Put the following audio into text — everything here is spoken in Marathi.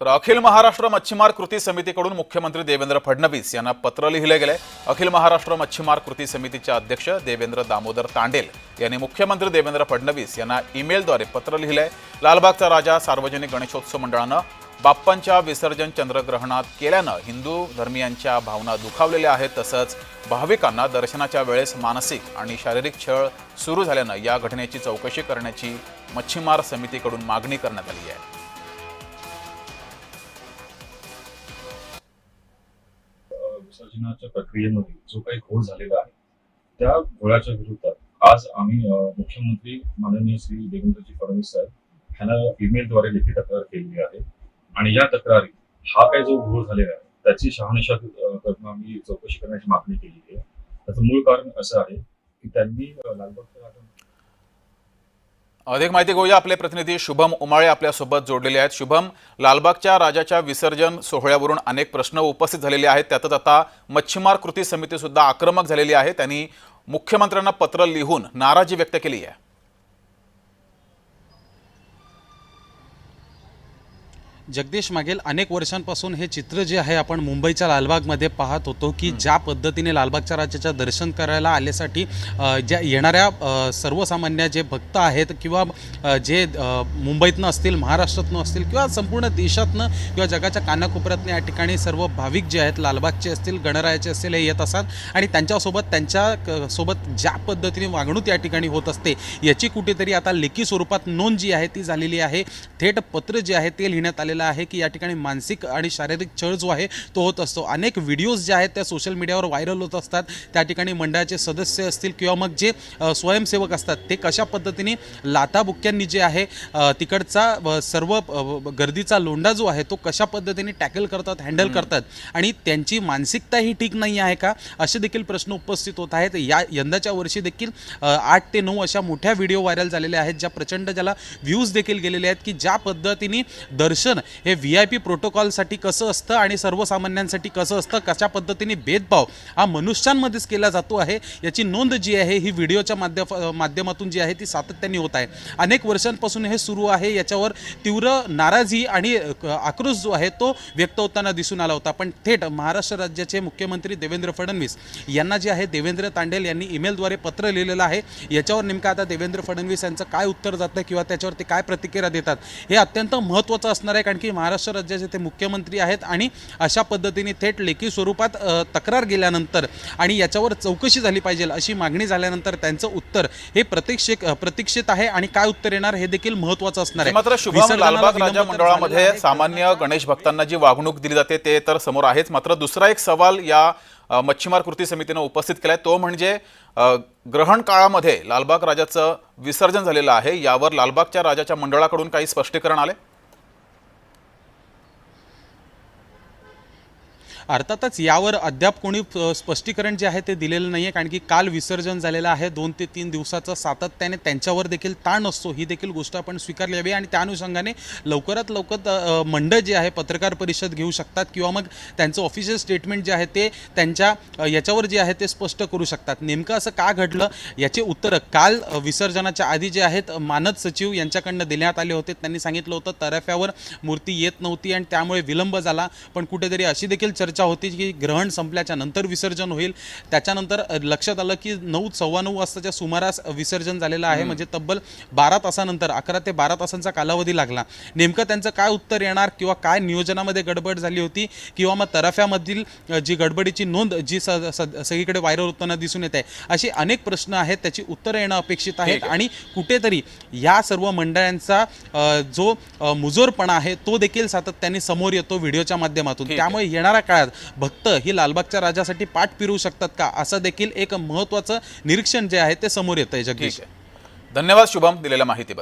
तर अखिल महाराष्ट्र मच्छीमार कृती समितीकडून मुख्यमंत्री देवेंद्र फडणवीस यांना पत्र लिहिले गेले. अखिल महाराष्ट्र मच्छीमार कृती समितीचे अध्यक्ष देवेंद्र दामोदर तांडेल यांनी मुख्यमंत्री देवेंद्र फडणवीस यांना ईमेलद्वारे पत्र लिहिले. लालबागचा राजा सार्वजनिक गणेशोत्सव मंडळानं बाप्पांच्या विसर्जन चंद्रग्रहणात केल्यानं हिंदू धर्मियांच्या भावना दुखावलेल्या आहेत. तसंच भाविकांना दर्शनाच्या वेळेस मानसिक आणि शारीरिक छळ सुरू झाल्यानं या घटनेची चौकशी करण्याची मच्छीमार समितीकडून मागणी करण्यात आली आहे. विसर्जनाच्या प्रक्रियेमध्ये जो काही घोळ झालेला आहे त्या घोळाच्या विरोधात आज आम्ही मुख्यमंत्री माननीय श्री देवेंद्रजी फडणवीस साहेब यांना ईमेलद्वारे लेखी तक्रार केलेली आहे. आणि या तक्रारी हा काही जो घोळ झालेला आहे त्याची शहानिशा करून आम्ही चौकशी करण्याची मागणी केलेली आहे. त्याचं मूळ कारण असं आहे की त्यांनी लालबागच्या अधिक माहिती घेऊया आपले प्रतिनिधी शुभम उमाळे आपल्यासोबत जोडलेले आहेत. शुभम लालबागच्या राजाच्या विसर्जन सोहळ्यावरून अनेक प्रश्न उपस्थित झालेले आहेत. त्यातच आता मच्छीमार कृती समिती सुद्धा आक्रमक झालेली आहे. त्यांनी मुख्यमंत्र्यांना पत्र लिहून नाराजी व्यक्त केली आहे. जगदीश मागील अनेक वर्षांपासून हे चित्र जे आहे आपण मुंबईच्या लालबागमध्ये पाहत होतो की ज्या पद्धतीने लालबागच्या राजाच्या दर्शन करायला आल्यासाठी ज्या येणाऱ्या सर्वसामान्य जे भक्त आहेत किंवा जे मुंबईतनं असतील महाराष्ट्रातनं असतील किंवा संपूर्ण देशातनं किंवा जगाच्या कानाकोपऱ्यातनं या ठिकाणी सर्व भाविक जे आहेत लालबागचे असतील गणरायाचे असतील हे येत असतात. आणि त्यांच्यासोबत त्यांच्या क- सोबत ज्या पद्धतीने वागणूक या ठिकाणी होत असते याची कुठेतरी आता लेखी स्वरूपात नोंद जी आहे ती झालेली आहे. थेट पत्र जे आहे ते लिहिण्यात आलेलं आहे की या ठिकाणी मानसिक आणि शारीरिक छळ जो आहे तो होत असतो. अनेक व्हिडिओज जे आहेत त्या सोशल मीडियावर व्हायरल होत असतात. त्या ठिकाणी मंडळाचे सदस्य असतील किंवा मग जे स्वयंसेवक असतात ते कशा पद्धतीने लाथाबुक्क्यांनी जे आहे तिकडचा सर्व गर्दीचा लोंढा जो आहे तो कशा पद्धतीने टॅकल करतात हँडल करतात आणि त्यांची मानसिकता ही ठीक नाही आहे का? असे देखील प्रश्न उपस्थित होत आहेत. या यंदाच्या वर्षी देखील आठ ते नऊ अशा मोठ्या व्हिडिओ व्हायरल झालेल्या आहेत ज्या प्रचंड ज्याला व्ह्यूज देखील गेलेले आहेत की ज्या पद्धतीने दर्शन हे व्ही आय पी प्रोटोकॉलसाठी कसं असतं आणि सर्वसामान्यांसाठी कसं असतं कशा पद्धतीने भेदभाव हा मनुष्यांमध्येच केला जातो आहे याची नोंद जी आहे ही व्हिडिओच्या माध्यम माध्यमातून जी आहे ती सातत्याने होत आहे. अनेक वर्षांपासून हे सुरू आहे याच्यावर तीव्र नाराजी आणि आक्रोश जो आहे तो व्यक्त होताना दिसून आला होता. पण थेट महाराष्ट्र राज्याचे मुख्यमंत्री देवेंद्र फडणवीस यांना जे आहे देवेंद्र तांडेल यांनी ईमेलद्वारे पत्र लिहिलेलं आहे. याच्यावर नेमकं आता देवेंद्र फडणवीस यांचं काय उत्तर जातं किंवा त्याच्यावर ते काय प्रतिक्रिया देतात हे अत्यंत महत्त्वाचं असणार आहे. कारण की महाराष्ट्र राज्याचे ते मुख्यमंत्री आहेत आणि अशा पद्धतीने थेट लेखी स्वरूपात तक्रार गेल्यानंतर आणि याच्यावर चौकशी झाली पाहिजे अशी मागणी झाल्यानंतर त्यांचं उत्तर हे प्रतीक्षित प्रतीक्षित आहे आणि काय उत्तर येणार हे देखील महत्त्वाचं असणार आहे. मात्र शुभम लालबाग राजा मंडळामध्ये. सामान्य गणेश भक्तांना जी वागणूक दिली जाते ते तर समोर आहेच. मात्र दुसरा एक सवाल या मच्छीमार कृती समितीनं उपस्थित केलाय. तो म्हणजे ग्रहण काळामध्ये लालबाग राजाचं विसर्जन झालेलं आहे. यावर लालबागच्या राजाच्या मंडळाकडून काही स्पष्टीकरण आले अर्थातच यावर अद्याप कोणी स्पष्टीकरण जे आहे ते दिलेलं नाही आहे कारण की काल विसर्जन झालेलं आहे. दोन ते तीन दिवसाचं सातत्याने त्यांच्यावर देखील ताण असतो. ही देखील गोष्ट आपण स्वीकारली हवी. आणि त्या अनुषंगाने लवकरात लवकर मंडळ जे आहे पत्रकार परिषद घेऊ शकतात किंवा मग त्यांचं ऑफिशियल स्टेटमेंट जे आहे ते त्यांच्या याच्यावर जे आहे ते स्पष्ट करू शकतात. नेमकं असं का घडलं? याचे उत्तरं काल विसर्जनाच्या आधी जे आहेत मानद सचिव यांच्याकडनं देण्यात आले होते. त्यांनी सांगितलं होतं तराफ्यावर मूर्ती येत नव्हती आणि त्यामुळे विलंब झाला. पण कुठेतरी अशी देखील चर्चा होती की ग्रहण संपल्याच्या नंतर विसर्जन होईल. त्याच्यानंतर लक्षात आलं की नऊ सव्वा नऊ वाजताच्या सुमारास विसर्जन झालेलं आहे. म्हणजे तब्बल बारा तासानंतर अकरा ते बारा तासांचा कालावधी लागला. नेमकं त्यांचं काय उत्तर येणार किंवा काय नियोजनामध्ये गडबड झाली होती किंवा मग तराफ्यामधील जी गडबडीची नोंद जी सगळीकडे व्हायरल होताना दिसून येत आहे अशी अनेक प्रश्न आहेत. त्याची उत्तरं येणं अपेक्षित आहेत. आणि कुठेतरी या सर्व मंडळांचा जो मुजोरपणा आहे तो देखील सातत्याने समोर येतो व्हिडिओच्या माध्यमातून. त्यामुळे येणाऱ्या काळात भक्त ही लालबागच्या राजासाठी पाठ फिरवू शकतात का? असं देखील एक महत्त्वाचं निरीक्षण जे आहे ते समोर येत आहे. जगदीश धन्यवाद शुभम दिलेल्या माहितीबद्दल.